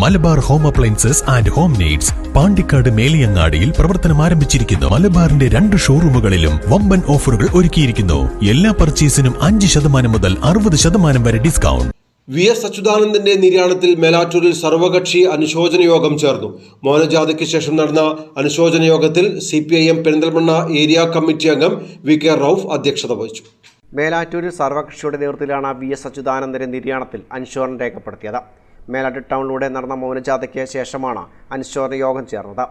Malabar home appliances and home needs Pandikkad മേലിയങ്ങാടിയിൽ പ്രവർത്തനം ആരംഭിച്ചിരിക്കുന്നു. മലബാറിന്റെ രണ്ട് ഷോറൂമുകളിലും വമ്പൻ ഓഫറുകൾ ഒരുക്കിയിരിക്കുന്നു. എല്ലാ പർച്ചേസിനും അഞ്ച് ശതമാനം മുതൽ അറുപത് ശതമാനം വരെ ഡിസ്കൗണ്ട്. വി എസ് അച്യുതാനന്ദന്റെ നിര്യാണത്തിൽ മേലാറ്റൂരിൽ സർവകക്ഷി അനുശോചന യോഗം ചേർന്നു. മൗനജാഥയ്ക്ക് ശേഷം നടന്ന അനുശോചന യോഗത്തിൽ C P I M Perinthalmanna area committee അംഗം വി കെ റൌഫ് അധ്യക്ഷത വഹിച്ചു. മേലാറ്റൂരിൽ സർവകക്ഷിയുടെ നേതൃത്വത്തിലാണ് വി എസ് അച്യുതാനന്ദന്റെ നിര്യാണത്തിൽ അനുശോചനം രേഖപ്പെടുത്തിയത്. മേലാറ്റൂർ ടൗണിലൂടെ നടന്ന മൗനജാഥയ്ക്ക് ശേഷമാണ് അനുശോചന യോഗം ചേർന്നത്.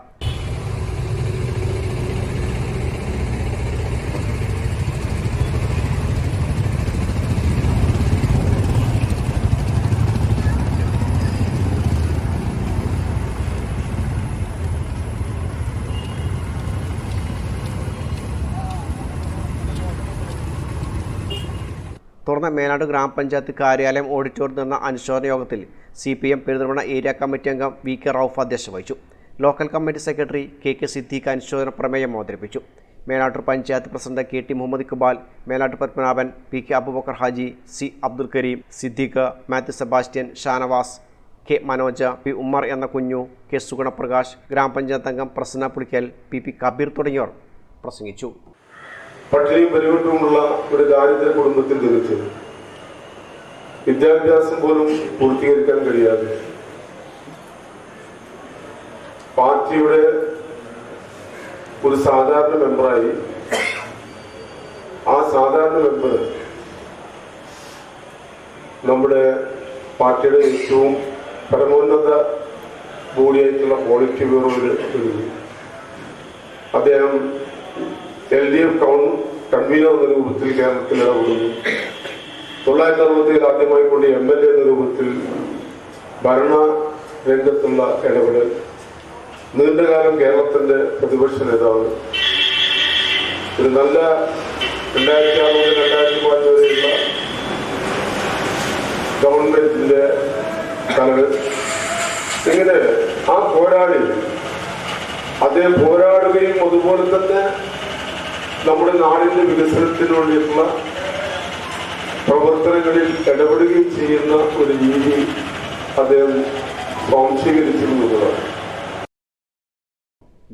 തുടർന്ന് മേനാട് ഗ്രാമപഞ്ചായത്ത് കാര്യാലയം ഓഡിറ്റോറിയത്തിൽ നടന്ന അനുശോചന യോഗത്തിൽ C P M Perinthalmanna area committee അംഗം വി കെ റൌഫ് അധ്യക്ഷത വഹിച്ചു. Local committee secretary K K Siddique അനുശോചന പ്രമേയം അവതരിപ്പിച്ചു. Menattur panchayat president K T Muhammad Iqbal Melattur Padmanabhan P K Abubakar Haji C Abdul Karim Siddique Mathew Sebastian Shanavas K Manoj P Ummer എന്ന Kunju K Sugunaprakash ഗ്രാമപഞ്ചായത്ത് അംഗം Prasanna Pulikkal P P Kabeer തുടങ്ങിയവർ പ്രസംഗിച്ചു. പട്ടിണിയും പരിവട്ടവുമുള്ള ഒരു ദാരിദ്ര്യ കുടുംബത്തിൽ ജനിച്ചു. വിദ്യാഭ്യാസം പോലും പൂർത്തീകരിക്കാൻ കഴിയാതെ. പാർട്ടിയുടെ ഒരു സാധാരണ മെമ്പറായി ആ സാധാരണ മെമ്പർ നമ്മുടെ പാർട്ടിയുടെ ഏറ്റവും പരമോന്നത ബോഡിയായിട്ടുള്ള പോളിറ്റ് ബ്യൂറോയിൽ അദ്ദേഹം L D F town convener എന്ന രൂപത്തിൽ കേരളത്തിൽ ഇടപെടുന്നു തൊള്ളായിരത്തി അറുപത്തിയേഴ് ആദ്യമായി കൊണ്ട് എം എൽ എ എന്ന രൂപത്തിൽ ഭരണ രംഗത്തുള്ള ഇടപെടൽ. നീണ്ടകാലം കേരളത്തിന്റെ പ്രതിപക്ഷ നേതാവ്. ഒരു നല്ല രണ്ടായിരത്തി ആറ് മുതൽ രണ്ടായിരത്തി പതിനഞ്ച് വരെയുള്ള ഗവൺമെന്റിന്റെ തലവൻ. ഇങ്ങനെ ആ പോരാളി അദ്ദേഹം പോരാടുകയും അതുപോലെ തന്നെ നമ്മുടെ നാടിന്റെ വികസനത്തിന് വേണ്ടിയിട്ടുള്ള പ്രവർത്തനങ്ങളിൽ ഇടപെടുകയും ചെയ്യുന്ന ഒരു രീതി അദ്ദേഹം സ്വാംശീകരിച്ചിരുന്നതാണ്.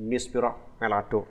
News bureau Melattur.